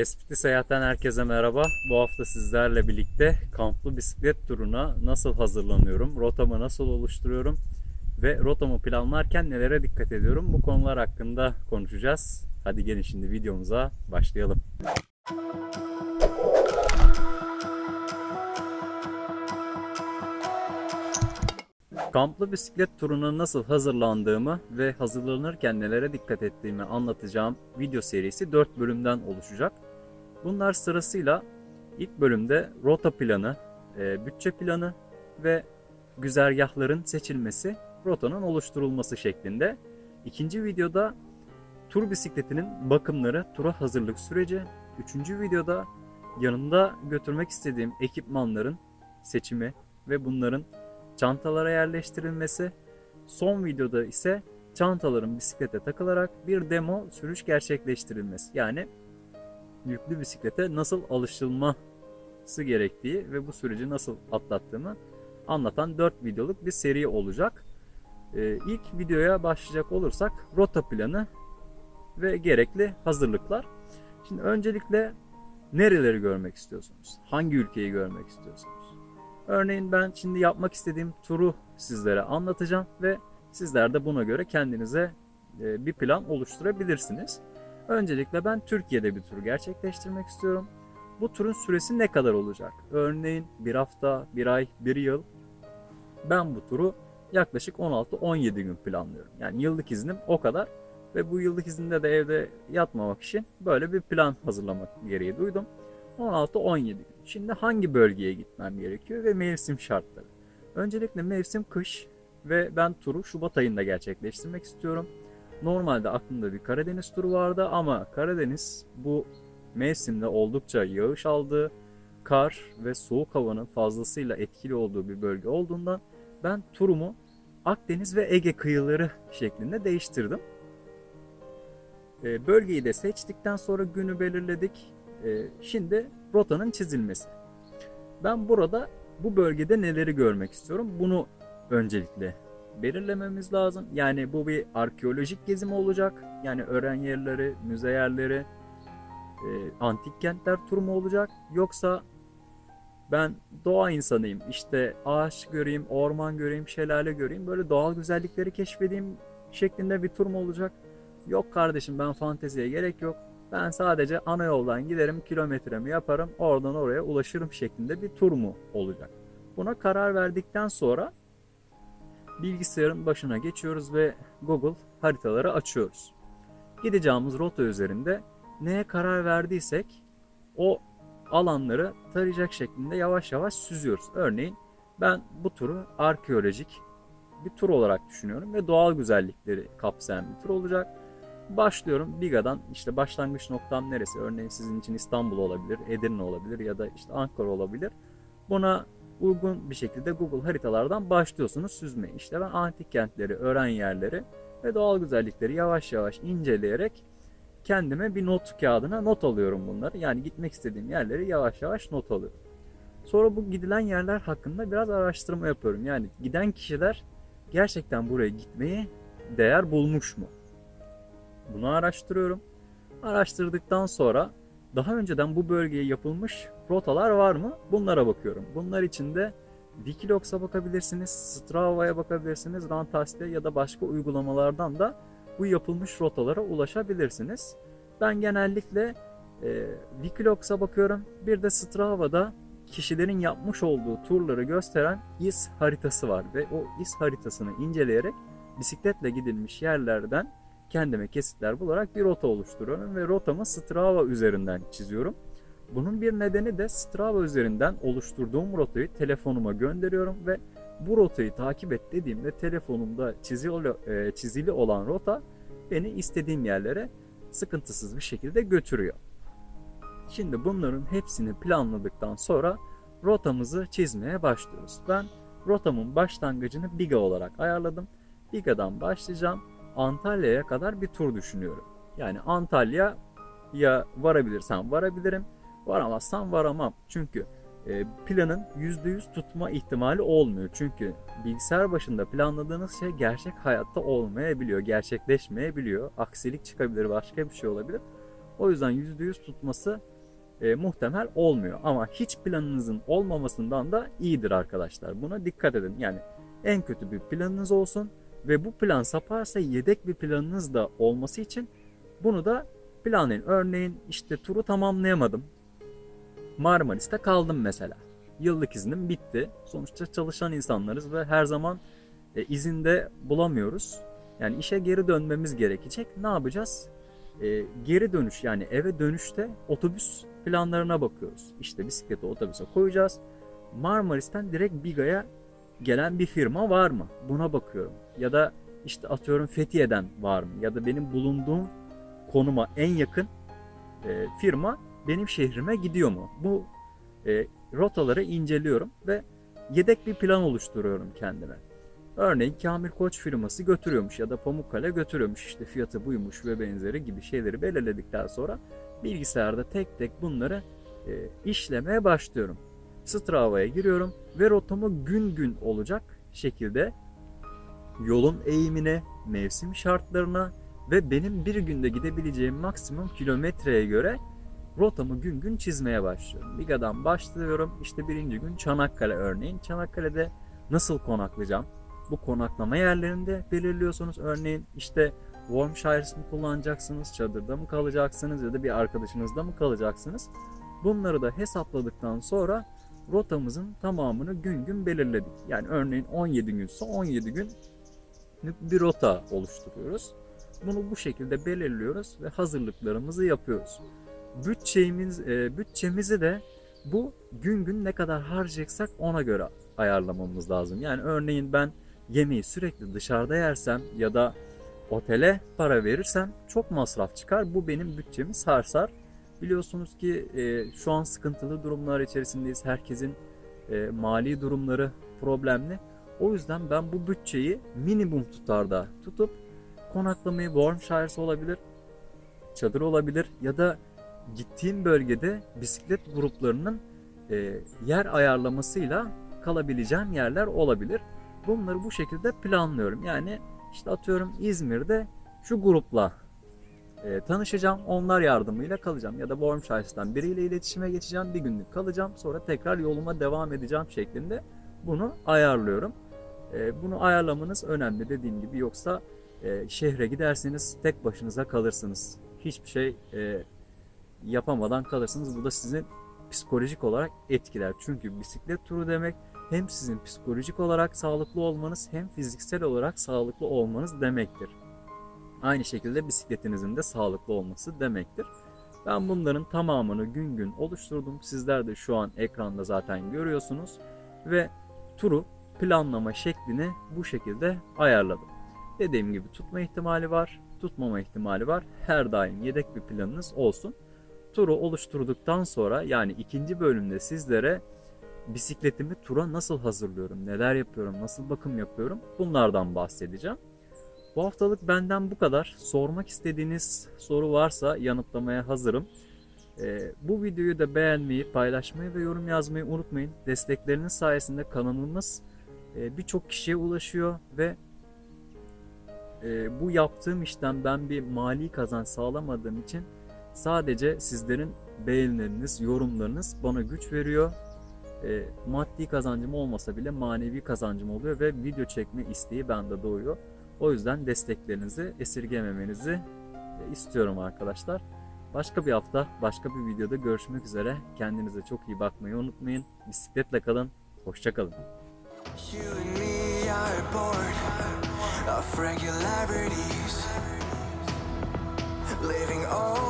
Respitli Seyahat'ten herkese merhaba. Bu hafta sizlerle birlikte kamplı bisiklet turuna nasıl hazırlanıyorum, rotamı nasıl oluşturuyorum ve rotamı planlarken nelere dikkat ediyorum bu konular hakkında konuşacağız. Hadi gelin şimdi videomuza başlayalım. Kamplı bisiklet turuna nasıl hazırlandığımı ve hazırlanırken nelere dikkat ettiğimi anlatacağım video serisi 4 bölümden oluşacak. Bunlar sırasıyla ilk bölümde rota planı, e, bütçe planı ve güzergahların seçilmesi, rotanın oluşturulması şeklinde. İkinci videoda tur bisikletinin bakımları, tura hazırlık süreci. Üçüncü videoda yanında götürmek istediğim ekipmanların seçimi ve bunların çantalara yerleştirilmesi. Son videoda ise çantaların bisiklete takılarak bir demo sürüş gerçekleştirilmesi. Yani yüklü bisiklete nasıl alışılması gerektiği ve bu süreci nasıl atlattığımı anlatan 4 videoluk bir seri olacak. Ee, ilk videoya başlayacak olursak rota planı ve gerekli hazırlıklar. Şimdi öncelikle nereleri görmek istiyorsunuz? Hangi ülkeyi görmek istiyorsunuz? Örneğin ben şimdi yapmak istediğim turu sizlere anlatacağım ve sizler de buna göre kendinize e, bir plan oluşturabilirsiniz. Öncelikle ben Türkiye'de bir tur gerçekleştirmek istiyorum. Bu turun süresi ne kadar olacak? Örneğin bir hafta, bir ay, bir yıl. Ben bu turu yaklaşık 16-17 gün planlıyorum. Yani yıllık iznim o kadar ve bu yıllık izinde de evde yatmamak için böyle bir plan hazırlamak gereği duydum. 16-17 gün. Şimdi hangi bölgeye gitmem gerekiyor ve mevsim şartları? Öncelikle mevsim kış ve ben turu Şubat ayında gerçekleştirmek istiyorum. Normalde aklımda bir Karadeniz turu vardı ama Karadeniz bu mevsimde oldukça yağış aldığı, kar ve soğuk havanın fazlasıyla etkili olduğu bir bölge olduğundan ben turumu Akdeniz ve Ege kıyıları şeklinde değiştirdim. Ee, Bölgeyi de seçtikten sonra günü belirledik. Ee, Şimdi rotanın çizilmesi. Ben burada bu bölgede neleri görmek istiyorum? Bunu öncelikle belirlememiz lazım. Yani bu bir arkeolojik gezi mi olacak? Yani öğren yerleri, müze yerleri, e, antik kentler turu mu olacak? Yoksa ben doğa insanıyım. İşte ağaç göreyim, orman göreyim, şelale göreyim. Böyle doğal güzellikleri keşfedeyim şeklinde bir tur mu olacak? Yok kardeşim ben fanteziye gerek yok. Ben sadece ana yoldan giderim, kilometremi yaparım, oradan oraya ulaşırım şeklinde bir tur mu olacak? Buna karar verdikten sonra bilgisayarın başına geçiyoruz ve Google haritaları açıyoruz. Gideceğimiz rota üzerinde neye karar verdiysek o alanları tarayacak şeklinde yavaş yavaş süzüyoruz. Örneğin ben bu turu arkeolojik bir tur olarak düşünüyorum ve doğal güzellikleri kapsayan bir tur olacak. Başlıyorum Biga'dan işte başlangıç noktam neresi? Örneğin sizin için İstanbul olabilir, Edirne olabilir ya da işte Ankara olabilir. Buna uygun bir şekilde Google haritalardan başlıyorsunuz süzmeye. İşte ben antik kentleri, öğren yerleri ve doğal güzellikleri yavaş yavaş inceleyerek kendime bir not kağıdına not alıyorum bunları. Yani gitmek istediğim yerleri yavaş yavaş not alıyorum. Sonra bu gidilen yerler hakkında biraz araştırma yapıyorum. Yani giden kişiler gerçekten buraya gitmeyi değer bulmuş mu? Bunu araştırıyorum. Araştırdıktan sonra daha önceden bu bölgeye yapılmış rotalar var mı? Bunlara bakıyorum. Bunlar içinde Wikilocs'a bakabilirsiniz, Strava'ya bakabilirsiniz, Rantas'te ya da başka uygulamalardan da bu yapılmış rotalara ulaşabilirsiniz. Ben genellikle e, Wikilocs'a bakıyorum. Bir de Strava'da kişilerin yapmış olduğu turları gösteren iz haritası var ve o iz haritasını inceleyerek bisikletle gidilmiş yerlerden kendime kesitler bularak bir rota oluşturuyorum ve rotamı Strava üzerinden çiziyorum. Bunun bir nedeni de Strava üzerinden oluşturduğum rotayı telefonuma gönderiyorum ve bu rotayı takip et dediğimde telefonumda çizili, e, çizili olan rota beni istediğim yerlere sıkıntısız bir şekilde götürüyor. Şimdi bunların hepsini planladıktan sonra rotamızı çizmeye başlıyoruz. Ben rotamın başlangıcını Biga olarak ayarladım. Biga'dan başlayacağım. Antalya'ya kadar bir tur düşünüyorum. Yani Antalya ya varabilirsem varabilirim, varamazsam varamam. Çünkü e, planın %100 tutma ihtimali olmuyor. Çünkü bilgisayar başında planladığınız şey gerçek hayatta olmayabiliyor, gerçekleşmeyebiliyor. Aksilik çıkabilir, başka bir şey olabilir. O yüzden %100 tutması e, muhtemel olmuyor. Ama hiç planınızın olmamasından da iyidir arkadaşlar. Buna dikkat edin. Yani en kötü bir planınız olsun ve bu plan saparsa yedek bir planınız da olması için bunu da planlayın. Örneğin işte turu tamamlayamadım. Marmaris'te kaldım mesela. Yıllık iznim bitti. Sonuçta çalışan insanlarız ve her zaman e, izinde bulamıyoruz. Yani işe geri dönmemiz gerekecek. Ne yapacağız? E, geri dönüş yani eve dönüşte otobüs planlarına bakıyoruz. İşte bisikleti otobüse koyacağız. Marmaris'ten direkt Biga'ya gelen bir firma var mı? Buna bakıyorum. Ya da işte atıyorum Fethiye'den var mı? Ya da benim bulunduğum konuma en yakın e, firma benim şehrime gidiyor mu? Bu e, rotaları inceliyorum ve yedek bir plan oluşturuyorum kendime. Örneğin Kamil Koç firması götürüyormuş ya da Pamukkale götürüyormuş işte fiyatı buymuş ve benzeri gibi şeyleri belirledikten sonra bilgisayarda tek tek bunları e, işlemeye başlıyorum. Strava'ya giriyorum ve rotamı gün gün olacak şekilde yolun eğimine, mevsim şartlarına ve benim bir günde gidebileceğim maksimum kilometreye göre rotamı gün gün çizmeye başlıyorum. Biga'dan başlıyorum. İşte birinci gün Çanakkale örneğin. Çanakkale'de nasıl konaklayacağım? Bu konaklama yerlerinde belirliyorsunuz. Örneğin işte warm showers mı kullanacaksınız, çadırda mı kalacaksınız ya da bir arkadaşınızda mı kalacaksınız? Bunları da hesapladıktan sonra rotamızın tamamını gün gün belirledik. Yani örneğin 17 günse 17 gün bir rota oluşturuyoruz. Bunu bu şekilde belirliyoruz ve hazırlıklarımızı yapıyoruz. Bütçemiz, e, bütçemizi de bu gün gün ne kadar harcayacaksak ona göre ayarlamamız lazım. Yani örneğin ben yemeği sürekli dışarıda yersem ya da otele para verirsem çok masraf çıkar. Bu benim bütçemi sarsar. Biliyorsunuz ki e, şu an sıkıntılı durumlar içerisindeyiz. Herkesin e, mali durumları problemli. O yüzden ben bu bütçeyi minimum tutarda tutup konaklamayı warm showers olabilir, çadır olabilir ya da gittiğim bölgede bisiklet gruplarının e, yer ayarlamasıyla kalabileceğim yerler olabilir. Bunları bu şekilde planlıyorum. Yani işte atıyorum İzmir'de şu grupla e, tanışacağım. Onlar yardımıyla kalacağım. Ya da Warm Showers'tan biriyle iletişime geçeceğim. Bir günlük kalacağım. Sonra tekrar yoluma devam edeceğim şeklinde bunu ayarlıyorum. E, bunu ayarlamanız önemli dediğim gibi. Yoksa e, şehre giderseniz tek başınıza kalırsınız. Hiçbir şey e, yapamadan kalırsınız. Bu da sizin psikolojik olarak etkiler. Çünkü bisiklet turu demek hem sizin psikolojik olarak sağlıklı olmanız hem fiziksel olarak sağlıklı olmanız demektir. Aynı şekilde bisikletinizin de sağlıklı olması demektir. Ben bunların tamamını gün gün oluşturdum. Sizler de şu an ekranda zaten görüyorsunuz. Ve turu planlama şeklini bu şekilde ayarladım. Dediğim gibi tutma ihtimali var, tutmama ihtimali var. Her daim yedek bir planınız olsun. Turu oluşturduktan sonra yani ikinci bölümde sizlere bisikletimi tura nasıl hazırlıyorum, neler yapıyorum, nasıl bakım yapıyorum bunlardan bahsedeceğim. Bu haftalık benden bu kadar. Sormak istediğiniz soru varsa yanıtlamaya hazırım. Ee, bu videoyu da beğenmeyi, paylaşmayı ve yorum yazmayı unutmayın. Destekleriniz sayesinde kanalımız e, birçok kişiye ulaşıyor ve e, bu yaptığım işten ben bir mali kazanç sağlamadığım için sadece sizlerin beğenileriniz, yorumlarınız bana güç veriyor. E, maddi kazancım olmasa bile manevi kazancım oluyor ve video çekme isteği bende doğuyor. O yüzden desteklerinizi esirgememenizi e, istiyorum arkadaşlar. Başka bir hafta, başka bir videoda görüşmek üzere. Kendinize çok iyi bakmayı unutmayın. Bisikletle kalın. Hoşçakalın. You and me are bored of regularities, living all